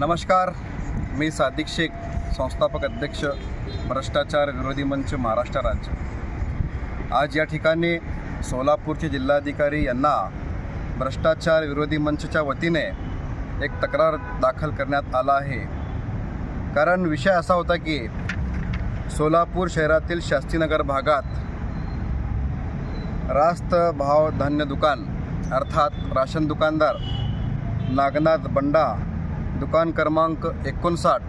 नमस्कार. मी सादिक शेख संस्थापक अध्यक्ष भ्रष्टाचार विरोधी मंच महाराष्ट्र राज्य. आज या ठिकाणी सोलापूरचे जिल्हाधिकारी यांना भ्रष्टाचार विरोधी मंचच्या वतीने एक तक्रार दाखल करण्यात आला आहे. कारण विषय असा होता की सोलापूर शहरातील शास्त्रीनगर भागात रास्त भाव धान्य दुकान अर्थात राशन दुकानदार नागनाथ बंडा दुकान क्रमांक एकोणसाठ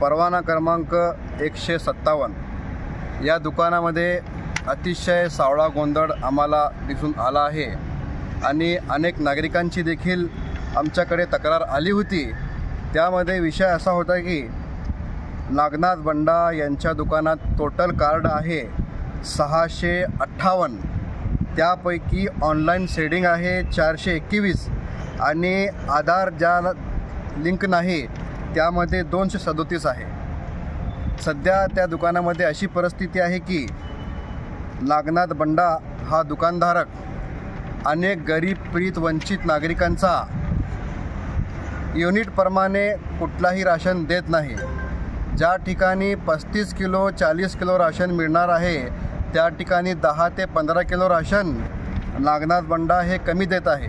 परवाना क्रमांक एकशे सत्तावन्न. या दुकानामध्ये अतिशय सावळा गोंधळ आम्हाला दिसून आला आहे आणि अनेक नागरिकांची देखील आमच्याकडे तक्रार आली होती. त्यामध्ये विषय असा होता की नागनाथ बंडा यांच्या दुकानात टोटल कार्ड आहे सहाशे अठ्ठावन्न. त्यापैकी ऑनलाईन सेडिंग आहे चारशे एकवीस आणि आधार ज्या लिंक नाही त्यामध्ये दोनशे सदोतीस आहे. सध्या त्या दुकानामध्ये अशी परिस्थिती आहे की नागनाथ बंडा हा दुकानधारक अनेक गरीब प्रीत वंचित नागरिकांचा युनिटप्रमाणे कुठलाही राशन देत नाही. ज्या ठिकाणी पस्तीस किलो चाळीस किलो राशन मिळणार आहे त्या ठिकाणी दहा ते पंधरा किलो राशन नागनाथ बंडा हे कमी देत आहे.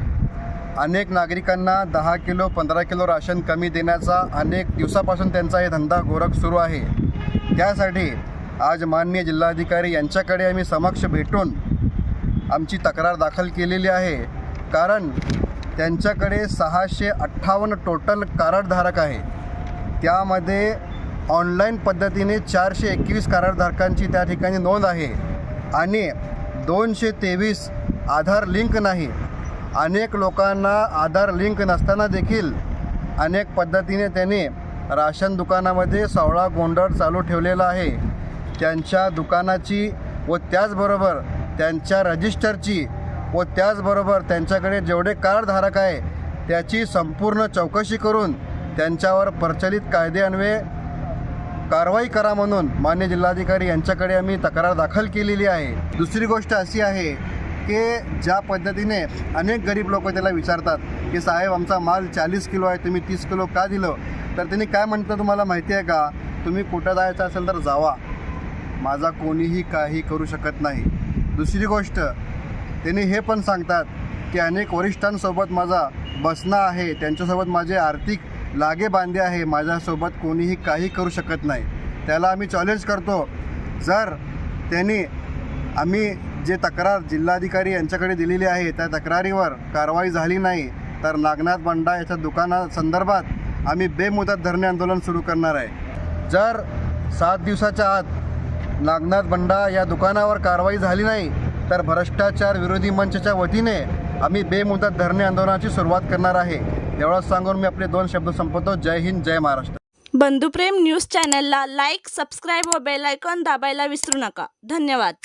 अनेक नागरिकांना दहा किलो पंधरा किलो राशन कमी देण्याचा अनेक दिवसापासून त्यांचा हे धंदा गोरख सुरू आहे. त्यासाठी आज माननीय जिल्हाधिकारी यांच्याकडे आम्ही समक्ष भेटून आमची तक्रार दाखल केलेली आहे. कारण त्यांच्याकडे सहाशे अठ्ठावन्न टोटल कार्डधारक आहे. त्यामध्ये ऑनलाईन पद्धतीने चारशे एकवीस कार्डधारकांची त्या ठिकाणी नोंद आहे. आणि दोनशे तेवीस आधार लिंक नाही. अनेक लोकांना आधार लिंक नसताना देखील अनेक पद्धतीने त्यांनी राशन दुकानामध्ये सावळा गोंधळ चालू ठेवलेला आहे. त्यांच्या दुकानाची व त्याचबरोबर त्यांच्या रजिस्टरची व त्याचबरोबर त्यांच्याकडे जेवढे कार्डधारक आहे त्याची संपूर्ण चौकशी करून त्यांच्यावर प्रचलित कायद्यान्वये कारवाई करा म्हणून मान्य जिल्हाधिकारी यांच्याकडे आम्ही तक्रार दाखल केलेली आहे. दुसरी गोष्ट अशी आहे की ज्या पद्धतीने अनेक गरीब लोक त्याला विचारतात की साहेब आमचा माल चाळीस किलो आहे तुम्ही तीस किलो का दिलं? तर त्यांनी काय म्हणतं तुम्हाला माहिती आहे का? तुम्ही कुठं जायचं असेल तर जावा. माझा कोणीही काही करू शकत नाही. दुसरी गोष्ट त्यांनी हे पण सांगतात की अनेक वरिष्ठांसोबत माझा बसणं आहे त्यांच्यासोबत माझे आर्थिक लागे बांधे आहे माझ्यासोबत कोणीही काही करू शकत नाही. त्याला आम्ही चॅलेंज करतो. जर त्यांनी आम्ही जे तक्रार जिल्हाधिकारी यांच्याकडे दिलेली आहे त्या तक्रारीवर कारवाई झाली नाही तर नागनाथ बंडा याच्या दुकानासंदर्भात आम्ही बेमुदत धरणे आंदोलन सुरू करणार आहे. जर सात दिवसाच्या आत नागनाथ बंडा या दुकानावर कारवाई झाली नाही तर भ्रष्टाचार विरोधी मंचच्या वतीने आम्ही बेमुदत धरणे आंदोलनाची सुरुवात करणार आहे. एवढंच सांगून मी आपले दोन शब्द संपवतो. जय हिंद जय महाराष्ट्र. बंधुप्रेम न्यूज चॅनलला लाईक सबस्क्राईब व बेलायकॉन दाबायला विसरू नका. धन्यवाद.